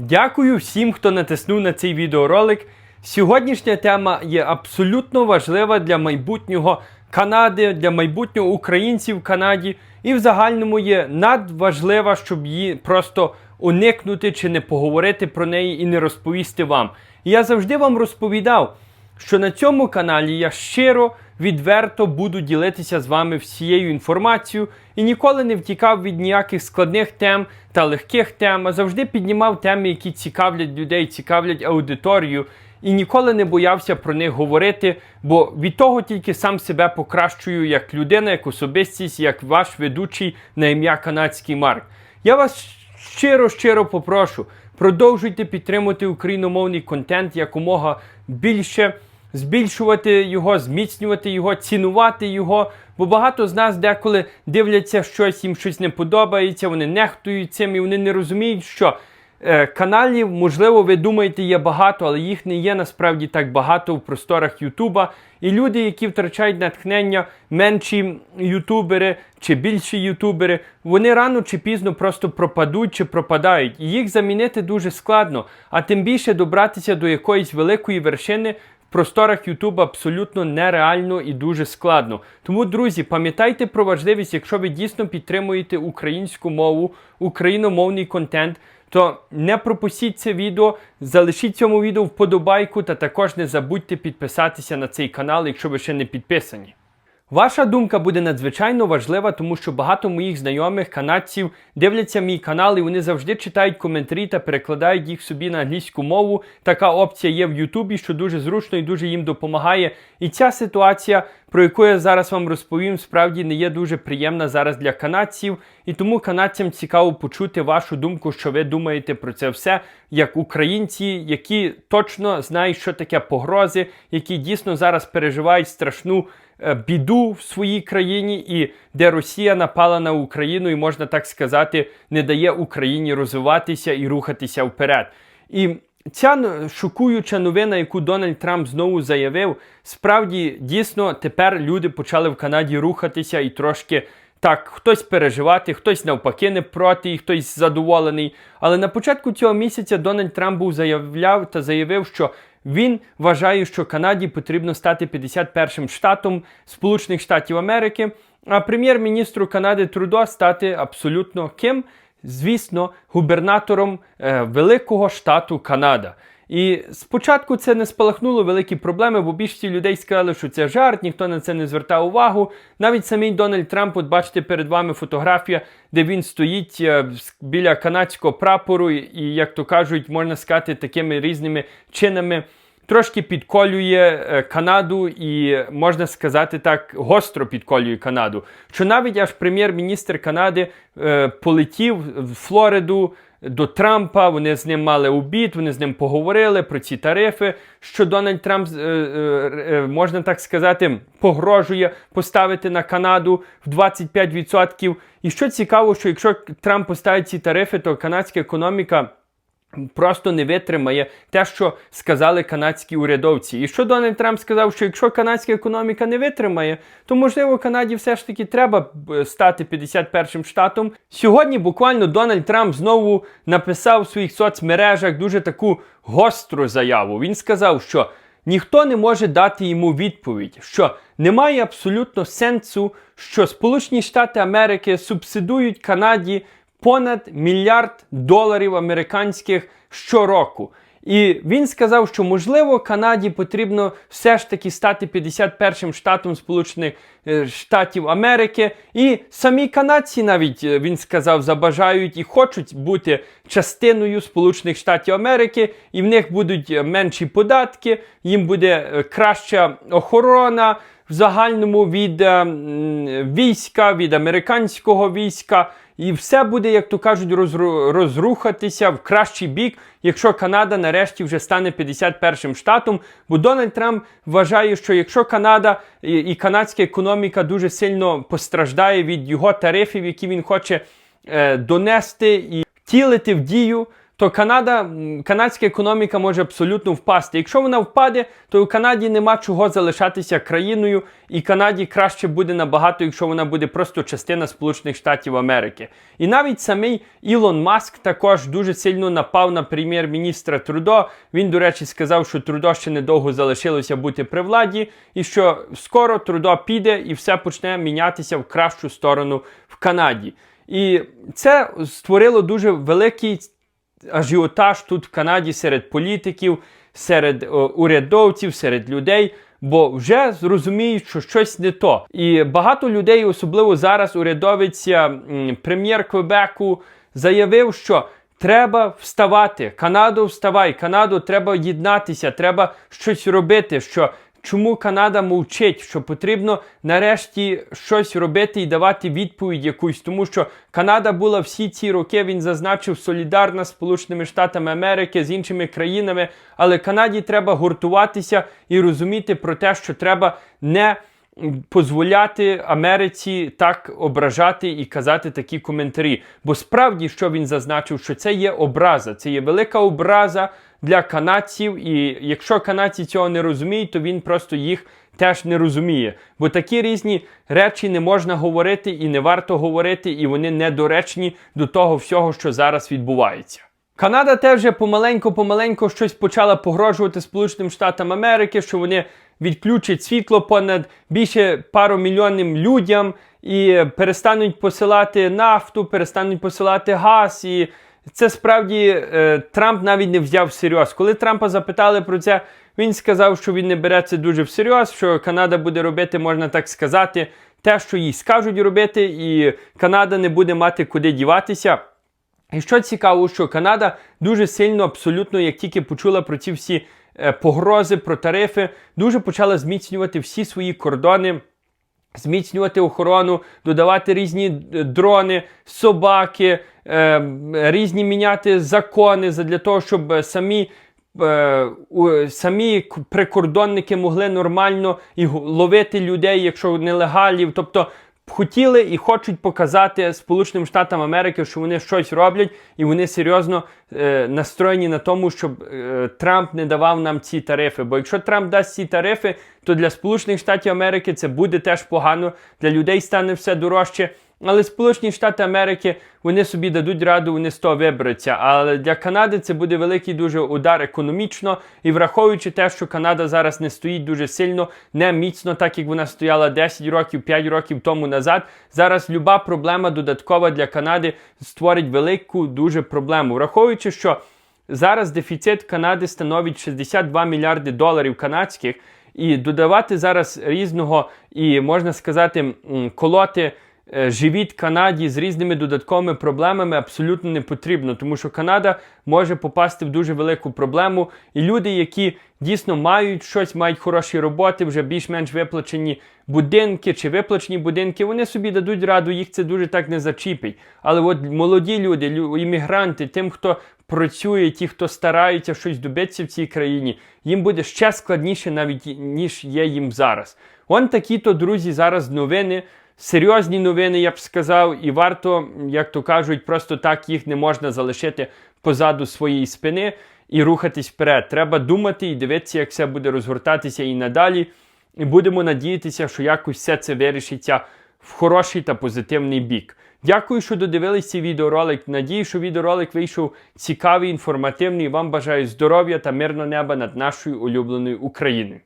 Дякую всім, хто натиснув на цей відеоролик. Сьогоднішня тема є абсолютно важлива для майбутнього Канади, для майбутнього українців в Канаді, і в загальному є надважлива, щоб її просто уникнути чи не поговорити про неї і не розповісти вам. Я завжди вам розповідав, що на цьому каналі я щиро, відверто буду ділитися з вами всією інформацією і ніколи не втікав від ніяких складних тем та легких тем, а завжди піднімав теми, які цікавлять людей, цікавлять аудиторію. І ніколи не боявся про них говорити, бо від того тільки сам себе покращую як людина, як особистість, як ваш ведучий на ім'я Канадський Марк. Я вас щиро, щиро попрошу, продовжуйте підтримувати україномовний контент якомога більше, збільшувати його, зміцнювати його, цінувати його. Бо багато з нас деколи дивляться щось, їм щось не подобається, вони нехтують цим і вони не розуміють, що е, каналів, можливо, ви думаєте, є багато, але їх не є насправді так багато в просторах Ютуба. І люди, які втрачають натхнення, менші ютубери чи більші ютубери, вони рано чи пізно просто пропадуть чи пропадають. І їх замінити дуже складно, а тим більше добратися до якоїсь великої вершини. Просторах YouTube абсолютно нереально і дуже складно. Тому, друзі, пам'ятайте про важливість, якщо ви дійсно підтримуєте українську мову, україномовний контент, то не пропустіть це відео, залишіть цьому відео вподобайку та також не забудьте підписатися на цей канал, якщо ви ще не підписані. Ваша думка буде надзвичайно важлива, тому що багато моїх знайомих канадців дивляться мій канал і вони завжди читають коментарі та перекладають їх собі на англійську мову. Така опція є в Ютубі, що дуже зручно і дуже їм допомагає. І ця ситуація, про яку я зараз вам розповім, справді не є дуже приємна зараз для канадців. І тому канадцям цікаво почути вашу думку, що ви думаєте про це все, як українці, які точно знають, що таке погрози, які дійсно зараз переживають страшну біду в своїй країні, і де Росія напала на Україну, і можна так сказати, не дає Україні розвиватися і рухатися вперед. І ця шокуюча новина, яку Дональд Трамп знову заявив, справді дійсно тепер люди почали в Канаді рухатися і трошки. Так, хтось переживати, хтось навпаки не проти, і хтось задоволений. Але на початку цього місяця Дональд Трамп був заявляв та заявив, що він вважає, що Канаді потрібно стати 51-м штатом Сполучених Штатів Америки, а прем'єр-міністру Канади Трудо стати абсолютно ким? Звісно, губернатором е, великого штату Канада. І спочатку це не спалахнуло великі проблеми, бо більшість людей сказали, що це жарт, ніхто на це не звертав увагу. Навіть самий Дональд Трамп, от бачите перед вами фотографія, де він стоїть е, біля канадського прапору, і, як то кажуть, можна сказати, такими різними чинами. Трошки підколює е, Канаду і можна сказати так, гостро підколює Канаду. Що навіть аж прем'єр-міністр Канади е, полетів в Флориду до Трампа. Вони з ним мали обід, вони з ним поговорили про ці тарифи. Що Дональд Трамп, е, можна так сказати, погрожує поставити на Канаду в 25%. І що цікаво, що якщо Трамп поставить ці тарифи, то канадська економіка просто не витримає те, що сказали канадські урядовці. І що Дональд Трамп сказав, що якщо канадська економіка не витримає, то можливо Канаді все ж таки треба стати 51-м штатом. Сьогодні буквально Дональд Трамп знову написав в своїх соцмережах дуже таку гостру заяву. Він сказав, що ніхто не може дати йому відповідь, що немає абсолютно сенсу, що Сполучені Штати Америки субсидують Канаді понад мільярд доларів американських щороку. І він сказав, що можливо Канаді потрібно все ж таки стати 51-м штатом Сполучених е, Штатів Америки. І самі канадці навіть е, він сказав, забажають і хочуть бути частиною Сполучених Штатів Америки, і в них будуть е, менші податки, їм буде краща охорона в загальному від е, війська, від американського війська. І все буде, як то кажуть, розру- розрухатися в кращий бік, якщо Канада нарешті вже стане 51-м штатом. Бо Дональд Трамп вважає, що якщо Канада і канадська економіка дуже сильно постраждає від його тарифів, які він хоче е, донести і втілити в дію, то Канада, канадська економіка може абсолютно впасти. Якщо вона впаде, то у Канаді нема чого залишатися країною, і Канаді краще буде набагато, якщо вона буде просто частина Сполучених Штатів Америки. І навіть самий Ілон Маск також дуже сильно напав на прем'єр-міністра Трудо. Він, до речі, сказав, що Трудо ще недовго залишилося бути при владі, і що скоро Трудо піде і все почне мінятися в кращу сторону в Канаді. І це створило дуже великий ажіотаж тут в Канаді серед політиків, серед о, урядовців, серед людей. Бо вже зрозуміють, що щось не то. І багато людей, особливо зараз, урядовець прем'єр Квебеку заявив, що треба вставати. Канадо, вставай, Канадо, треба єднатися, треба щось робити. що Чому Канада мовчить, що потрібно нарешті щось робити і давати відповідь якусь, тому що Канада була всі ці роки, він зазначив солідарна з Сполученими Штатами Америки з іншими країнами, але Канаді треба гуртуватися і розуміти про те, що треба не дозволяти Америці так ображати і казати такі коментарі. Бо справді, що він зазначив, що це є образа, це є велика образа для канадців, і якщо канадці цього не розуміють, то він просто їх теж не розуміє. Бо такі різні речі не можна говорити і не варто говорити, і вони недоречні до того всього, що зараз відбувається. Канада теж помаленьку-помаленьку щось почала погрожувати Сполученим Штатам Америки, що вони відключать світло понад більше пару мільйонним людям і перестануть посилати нафту, перестануть посилати газ. І це справді е, Трамп навіть не взяв всерйоз. Коли Трампа запитали про це, він сказав, що він не бере це дуже всерйоз, що Канада буде робити, можна так сказати, те, що їй скажуть робити, і Канада не буде мати куди діватися. І що цікаво, що Канада дуже сильно, абсолютно, як тільки почула про ці всі е, погрози, про тарифи, дуже почала зміцнювати всі свої кордони. Зміцнювати охорону, додавати різні е, дрони, собаки, е, різні міняти закони для того, щоб самі е, самі прикордонники могли нормально і ловити людей, якщо нелегалів. Тобто хотіли і хочуть показати Сполученим Штатам Америки, що вони щось роблять, і вони серйозно е, настроєні на тому, щоб е, Трамп не давав нам ці тарифи. Бо якщо Трамп дасть ці тарифи, то для Сполучених Штатів Америки це буде теж погано. Для людей стане все дорожче. Але Сполучені Штати Америки вони собі дадуть раду, вони з того виберуться. Але для Канади це буде великий дуже удар економічно. І враховуючи те, що Канада зараз не стоїть дуже сильно, не міцно, так як вона стояла 10 років, 5 років тому назад. Зараз люба проблема додаткова для Канади створить велику дуже проблему. Враховуючи, що зараз дефіцит Канади становить 62 мільярди доларів канадських. І додавати зараз різного і можна сказати, колоти е, живіт Канаді з різними додатковими проблемами абсолютно не потрібно, тому що Канада може попасти в дуже велику проблему. І люди, які дійсно мають щось, мають хороші роботи, вже більш-менш виплачені будинки чи виплачені будинки, вони собі дадуть раду, їх це дуже так не зачіпить. Але от молоді люди, іммігранти, тим, хто працює, ті, хто стараються щось добитися в цій країні, їм буде ще складніше навіть ніж є їм зараз. Он такі-то, друзі, зараз новини. Серйозні новини, я б сказав, і варто, як то кажуть, просто так їх не можна залишити позаду своєї спини і рухатись вперед. Треба думати і дивитися, як все буде розгортатися і надалі. І будемо надіятися, що якось все це вирішиться в хороший та позитивний бік. Дякую, що додивились цей відеоролик. Надію, що відеоролик вийшов цікавий, інформативний. Вам бажаю здоров'я та мирного неба над нашою улюбленою Україною.